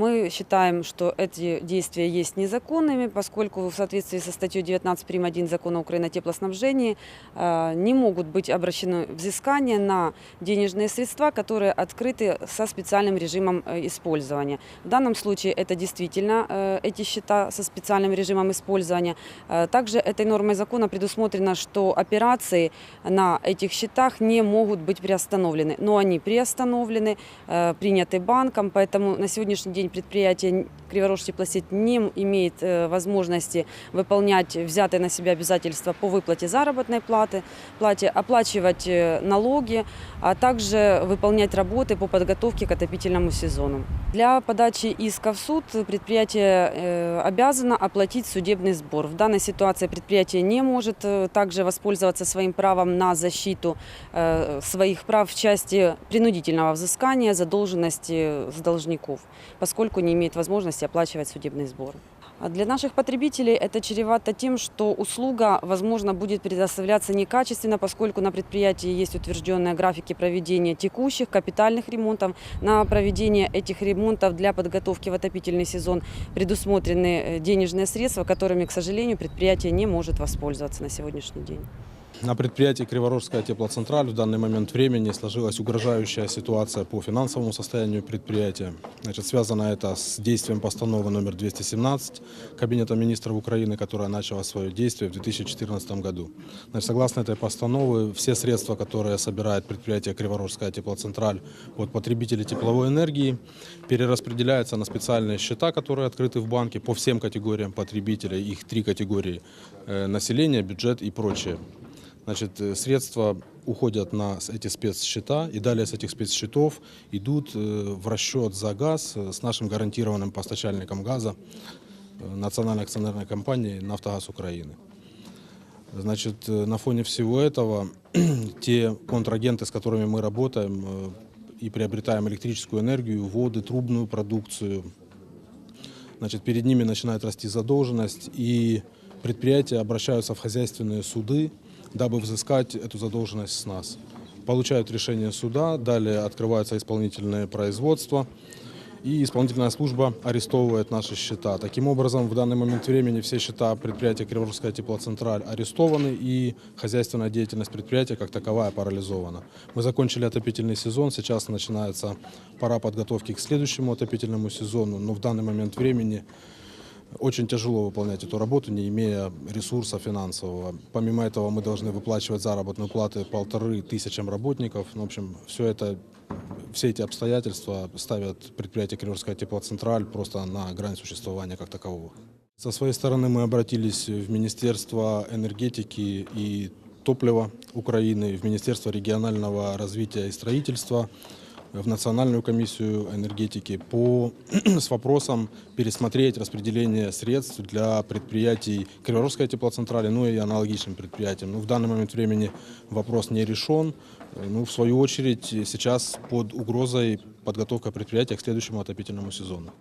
Мы считаем, что эти действия есть незаконными, поскольку в соответствии со статьей 19 прим. 1 Закона Украины о теплоснабжении э, не могут быть обращены взыскания на денежные средства, которые открыты со специальным режимом э, использования. В данном случае это действительно э, эти счета со специальным режимом использования. Также этой нормой закона предусмотрено, что операции на этих счетах не могут быть приостановлены. Но они приостановлены, приняты банком, поэтому на сегодняшний день предприятие Криворож теплосеть не имеет э, возможности выполнять взятые на себя обязательства по выплате заработной платы, плате, оплачивать э, налоги, а также выполнять работы по подготовке к отопительному сезону. Для подачи иска в суд предприятие э, обязано оплатить судебный сбор. В данной ситуации предприятие не может также воспользоваться своим правом на защиту своих прав в части принудительного взыскания задолженности с должников, поскольку не имеет возможности оплачивать судебный сбор. А Для наших потребителей это чревато тем, что услуга, возможно, будет предоставляться некачественно, поскольку на предприятии есть утвержденные графики проведения текущих капитальных ремонтов. На проведение этих ремонтов для подготовки в отопительный сезон предусмотрены э, денежные средства, которыми, к сожалению, предприятие не может воспользоваться на сегодняшний день. На предприятии Криворожская теплоцентраль в данный момент времени сложилась угрожающая ситуация по финансовому состоянию предприятия. Значит, связано это с действием постановы номер 217 Кабинета министров Украины, которая начала свое действие в 2014 году. Значит, согласно этой постановы, все средства, которые собирает предприятие Криворожская теплоцентраль от потребителей тепловой энергии, перераспределяются на специальные счета, которые открыты в банке по всем категориям потребителей, их три категории э, – население, бюджет и прочее. Значит, э, средства уходят на эти спецсчета, и далее с этих спецсчетов идут э, в расчет за газ э, с нашим гарантированным постачальником газа национальной акционерной компании «Нафтогаз Украины». Значит, на фоне всего этого те контрагенты, с которыми мы работаем и приобретаем электрическую энергию, воды, трубную продукцию, значит, перед ними начинает расти задолженность, и предприятия обращаются в хозяйственные суды, дабы взыскать эту задолженность с нас. Получают решение суда, далее открываются исполнительные производства, и исполнительная служба арестовывает наши счета. Таким образом, в данный момент времени все счета предприятия Криворожская теплоцентраль арестованы, и хозяйственная деятельность предприятия как таковая парализована. Мы закончили отопительный сезон, сейчас начинается пора подготовки к следующему отопительному сезону, но в данный момент времени очень тяжело выполнять эту работу, не имея ресурса финансового. Помимо этого мы должны выплачивать заработную плату полторы тысячам работников. Ну, в общем, все это, все эти обстоятельства ставят предприятие Криворская теплоцентраль просто на грань существования как такового. Со своей стороны мы обратились в Министерство энергетики и топлива Украины, в Министерство регионального развития и строительства, в Национальную комиссию энергетики по, с вопросом пересмотреть распределение средств для предприятий Криворожской теплоцентрали, ну и аналогичным предприятиям. Ну, в данный момент времени вопрос не решен. Ну, в свою очередь, сейчас под угрозой подготовка предприятия к следующему отопительному сезону.